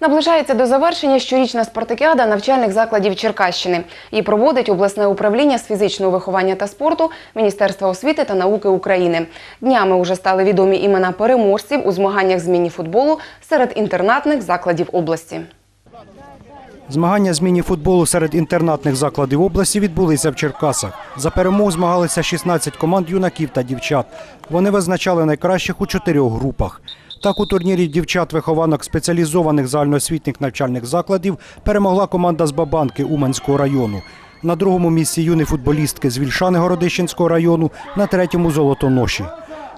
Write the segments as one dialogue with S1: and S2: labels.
S1: Наближається до завершення щорічна спартакіада навчальних закладів Черкащини. Її проводить обласне управління з фізичного виховання та спорту Міністерства освіти та науки України. Днями уже стали відомі імена переможців у змаганнях з міні-футболу серед інтернатних закладів області.
S2: Змагання з міні-футболу серед інтернатних закладів області відбулися в Черкасах. За перемогу змагалися 16 команд юнаків та дівчат. Вони визначали найкращих у чотирьох групах. Так у турнірі дівчат-вихованок спеціалізованих загальноосвітніх навчальних закладів перемогла команда з Бабанки Уманського району. На другому місці юні футболістки з Вільшани Городищенського району, на третьому золотоноші.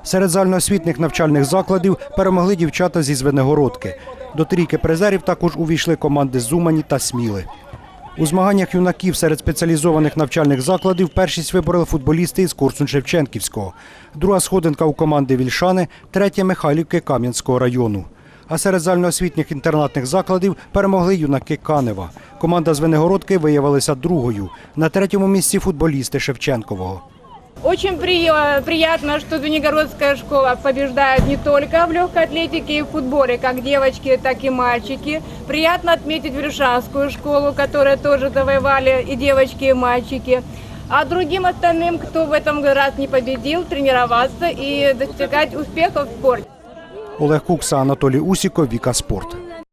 S2: Серед загальноосвітніх навчальних закладів перемогли дівчата зі Звенигородки. До трійки призерів також увійшли команди з Зумані та Сміли. У змаганнях юнаків серед спеціалізованих навчальних закладів першість вибороли футболісти із Курсун Шевченківського. Друга сходинка у команди Вільшани, третя Михайлівки Кам'янського району. А серед загальноосвітніх інтернатних закладів перемогли юнаки Канева. Команда з Венегородки виявилася другою. На третьому місці футболісти Шевченкового.
S3: Очень приятно, что Звенигородская школа побеждает не только в легкой атлетике и в футболе, как девочки, так и мальчики. Приятно отметить Виршанскую школу, которая тоже завоевали и девочки, и мальчики. А другим остальным, кто в этом раз не победил, тренироваться и достигать успехов в спорте.
S2: Олег Кукса, Анатолій Усіков, Віка Спорт.